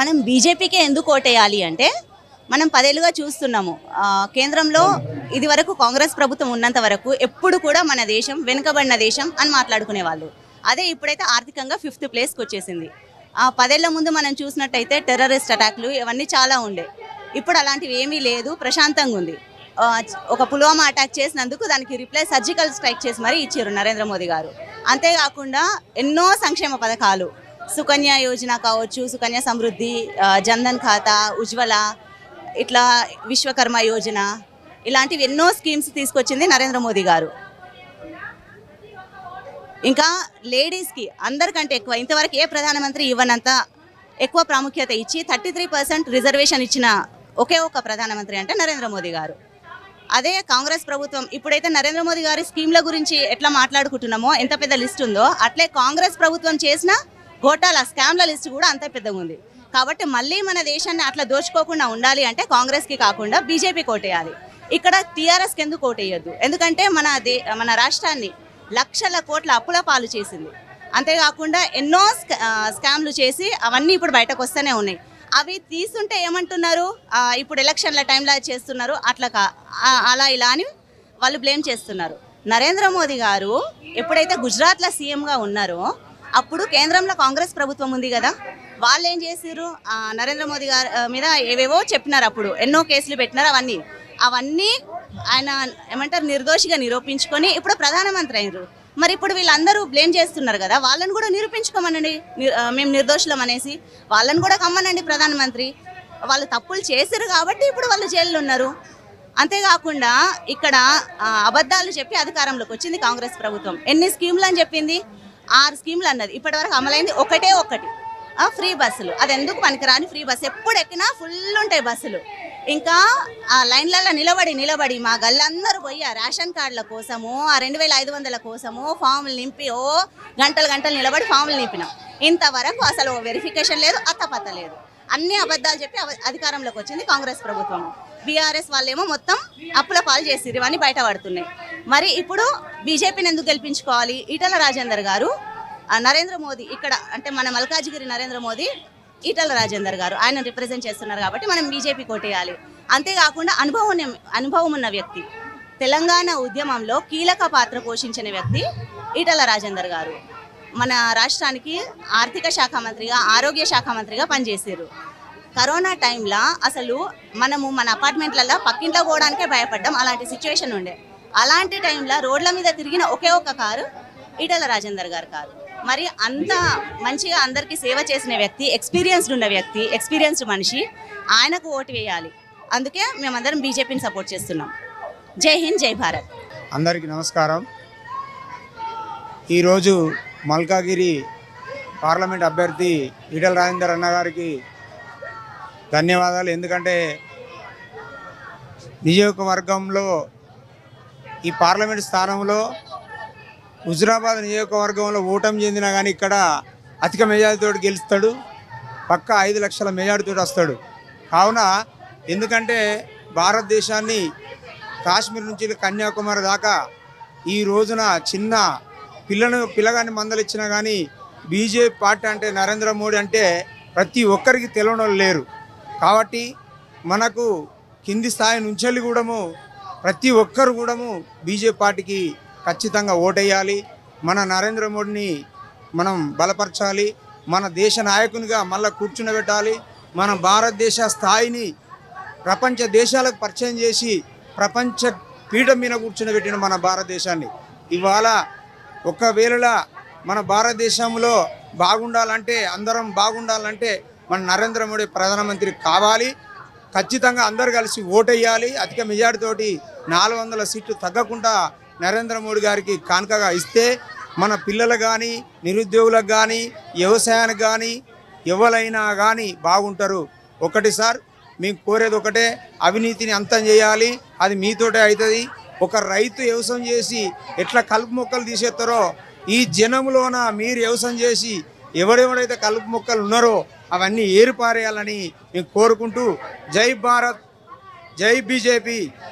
మనం బీజేపీకే ఎందుకు ఓటేయాలి అంటే మనం పదేళ్ళుగా చూస్తున్నాము. కేంద్రంలో ఇది వరకు కాంగ్రెస్ ప్రభుత్వం ఉన్నంత వరకు ఎప్పుడు కూడా మన దేశం వెనుకబడిన దేశం అని మాట్లాడుకునే వాళ్ళు అదే ఇప్పుడైతే ఆర్థికంగా ఫిఫ్త్ ప్లేస్కి వచ్చేసింది. ఆ పదేళ్ళ ముందు మనం చూసినట్టయితే టెర్రరిస్ట్ అటాక్లు ఇవన్నీ చాలా ఉండే. ఇప్పుడు అలాంటివి ఏమీ లేదు ప్రశాంతంగా ఉంది. ఒక పుల్వామా అటాక్ చేసినందుకు దానికి రిప్లై సర్జికల్ స్ట్రైక్ చేసి మరీ ఇచ్చారు నరేంద్ర మోదీ గారు. అంతేకాకుండా ఎన్నో సంక్షేమ పథకాలు సుకన్య యోజన కావచ్చు సుకన్య సమృద్ధి జన్ధన్ ఖాతా ఉజ్వల ఇట్లా విశ్వకర్మ యోజన ఇలాంటివి ఎన్నో స్కీమ్స్ తీసుకొచ్చింది నరేంద్ర మోదీ గారు. ఇంకా లేడీస్కి అందరికంటే ఎక్కువ ఇంతవరకు ఏ ప్రధానమంత్రి ఇవ్వనంత ఎక్కువ ప్రాముఖ్యత ఇచ్చి థర్టీ త్రీ పర్సెంట్ రిజర్వేషన్ ఇచ్చిన ఒకే ఒక ప్రధానమంత్రి అంటే నరేంద్ర మోదీ గారు. అదే కాంగ్రెస్ ప్రభుత్వం ఇప్పుడైతే నరేంద్ర మోదీ గారి స్కీమ్ల గురించి ఎట్లా మాట్లాడుకుంటున్నామో ఎంత పెద్ద లిస్ట్ ఉందో అట్లే కాంగ్రెస్ ప్రభుత్వం చేసిన ఘోటాల స్కామ్ల లిస్ట్ కూడా అంత పెద్దగా ఉంది. కాబట్టి మళ్ళీ మన దేశాన్ని అట్లా దోచుకోకుండా ఉండాలి అంటే కాంగ్రెస్కి కాకుండా బీజేపీ కోటేయాలి. ఇక్కడ టీఆర్ఎస్కి ఎందుకు కోటేయద్దు? ఎందుకంటే మన దే మన రాష్ట్రాన్ని లక్షల కోట్ల అప్పుల పాలు చేసింది. అంతేకాకుండా ఎన్నో స్కా- స్కామ్లు చేసి అవన్నీ ఇప్పుడు బయటకు వస్తూనే ఉన్నాయి. అవి తీసుంటే ఏమంటున్నారు? ఇప్పుడు ఎలక్షన్ల టైంలో చేస్తున్నారు. అట్లా కా అలా ఇలా అని వాళ్ళు బ్లేమ్ చేస్తున్నారు. నరేంద్ర మోదీ గారు ఎప్పుడైతే గుజరాత్లో సీఎంగా ఉన్నారో అప్పుడు కేంద్రంలో కాంగ్రెస్ ప్రభుత్వం ఉంది కదా. వాళ్ళు ఏం చేసిర్రు? నరేంద్ర మోదీ గారి మీద ఏవేవో చెప్పినారు అప్పుడు. ఎన్నో కేసులు పెట్టినారు అవన్నీ. అవన్నీ ఆయన ఏమంటారు? నిర్దోషిగా నిరూపించుకొని ఇప్పుడు ప్రధానమంత్రి అయినరు మరి ఇప్పుడు వీళ్ళందరూ బ్లేమ్ చేస్తున్నారు కదా. వాళ్ళని కూడా నిరూపించుకోమనండి. మేము నిర్దోషులం అనేసి. వాళ్ళని కూడా కమ్మనండి ప్రధానమంత్రి. వాళ్ళు తప్పులు చేశారు కాబట్టి ఇప్పుడు వాళ్ళు జైల్లో ఉన్నారు. అంతేకాకుండా ఇక్కడ అబద్ధాలు చెప్పి అధికారంలోకి వచ్చింది కాంగ్రెస్ ప్రభుత్వం. ఎన్ని స్కీములు అని చెప్పింది? ఆరు స్కీములు అన్నది. ఇప్పటివరకు అమలైంది ఒకటే ఒకటి. ఫ్రీ బస్సులు. అది ఎందుకు పనికిరాని ఫ్రీ బస్సు? ఎప్పుడు ఎక్కినా ఫుల్ ఉంటాయి బస్సులు. ఇంకా ఆ లైన్లలో నిలబడి నిలబడి మా గల్లందరూ పోయి ఆ రేషన్ కార్డుల కోసము ఆ రెండు వేల ఐదు వందల కోసము ఫామ్లు నింపి ఓ గంటలు గంటలు నిలబడి ఫామ్లు నింపినాం. ఇంతవరకు అసలు వెరిఫికేషన్ లేదు అత్తపత్త లేదు. అన్ని అబద్ధాలు చెప్పి అవ- అధికారంలోకి వచ్చింది కాంగ్రెస్ ప్రభుత్వం. బీఆర్ఎస్ వాళ్ళేమో మొత్తం అప్పుల పాలు చేసిరు ఇవన్నీ బయటపడుతున్నాయి మరి ఇప్పుడు బీజేపీని ఎందుకు గెలిపించుకోవాలి? ఈటల రాజేందర్ గారు నరేంద్ర మోదీ ఇక్కడ అంటే మన మల్కాజిగిరి నరేంద్ర మోదీ ఈటల రాజేందర్ గారు ఆయన రిప్రజెంట్ చేస్తున్నారు కాబట్టి మనం బీజేపీ కోటేయాలి అంతేకాకుండా అనుభవం అనుభవం ఉన్న వ్యక్తి తెలంగాణ ఉద్యమంలో కీలక పాత్ర పోషించిన వ్యక్తి ఈటల రాజేందర్ గారు. మన రాష్ట్రానికి ఆర్థిక శాఖ మంత్రిగా ఆరోగ్య శాఖ మంత్రిగా పనిచేశారు కరోనా టైంలో అసలు మనము మన అపార్ట్మెంట్లలో పక్కింట్లో పోవడానికే భయపడ్డాం. అలాంటి సిచ్యువేషన్ ఉండే. అలాంటి టైంలో రోడ్ల మీద తిరిగిన ఒకే ఒక్క కారు ఈటల రాజేందర్ గారు కారు మరి అంత మంచిగా అందరికీ సేవ చేసిన వ్యక్తి ఎక్స్పీరియన్స్డ్ ఉన్న వ్యక్తి ఎక్స్పీరియన్స్డ్ మనిషి ఆయనకు ఓటు వేయాలి. అందుకే మేమందరం బీజేపీని సపోర్ట్ చేస్తున్నాం. జై హింద్ జై భారత్. అందరికీ నమస్కారం. ఈరోజు మల్కాగిరి పార్లమెంట్ అభ్యర్థి ఈటల రాజేందర్ అన్న గారికి ధన్యవాదాలు. ఎందుకంటే నియోజకవర్గంలో ఈ పార్లమెంట్ స్థానంలో హుజురాబాద్ నియోజకవర్గంలో ఓటమి చెందినా కానీ ఇక్కడ అధిక మెజారిటీతో గెలుస్తాడు. పక్క ఐదు లక్షల మెజారిటీతో వస్తాడు. కావున ఎందుకంటే భారతదేశాన్ని కాశ్మీర్ నుంచి కన్యాకుమారి దాకా ఈ రోజున చిన్న పిల్లను పిల్లగాని మందలిచ్చినా కానీ బీజేపీ పార్టీ అంటే నరేంద్ర మోడీ అంటే ప్రతి ఒక్కరికి తెలియని లేరు. కాబట్టి మనకు కింది స్థాయి నుంచి కూడాము ప్రతి ఒక్కరు కూడాము బీజేపీ పార్టీకి ఖచ్చితంగా ఓటేయాలి. మన నరేంద్ర మోడీని మనం బలపరచాలి. మన దేశ నాయకునిగా మళ్ళీ కూర్చునబెట్టాలి. మన భారతదేశ స్థాయిని ప్రపంచ దేశాలకు పరిచయం చేసి ప్రపంచ పీఠం మీద కూర్చుని మన భారతదేశాన్ని. ఇవాళ ఒకవేళ మన భారతదేశంలో బాగుండాలంటే అందరం బాగుండాలంటే మన నరేంద్ర మోడీ ప్రధానమంత్రి కావాలి. ఖచ్చితంగా అందరు కలిసి ఓటేయాలి. అధిక మెజార్టీతోటి నాలుగు వందల సీట్లు తగ్గకుండా నరేంద్ర మోడీ గారికి కానుకగా ఇస్తే మన పిల్లలు కానీ నిరుద్యోగులకు కానీ వ్యవసాయానికి కానీ ఎవరైనా కానీ బాగుంటారు. ఒకటి సార్ మేము కోరేది ఒకటే అవినీతిని అంతం చేయాలి. అది మీతోటే అవుతుంది ఒక రైతు వ్యవసాయం చేసి ఎట్లా కలుపు మొక్కలు తీసేస్తారో ఈ జనంలోన మీరు వ్యవసాయం చేసి ఎవడెవడైతే కలుపు మొక్కలు ఉన్నారో అవన్నీ ఏరుపారేయాలని మేము కోరుకుంటూ జై భారత్ జై బీజేపీ.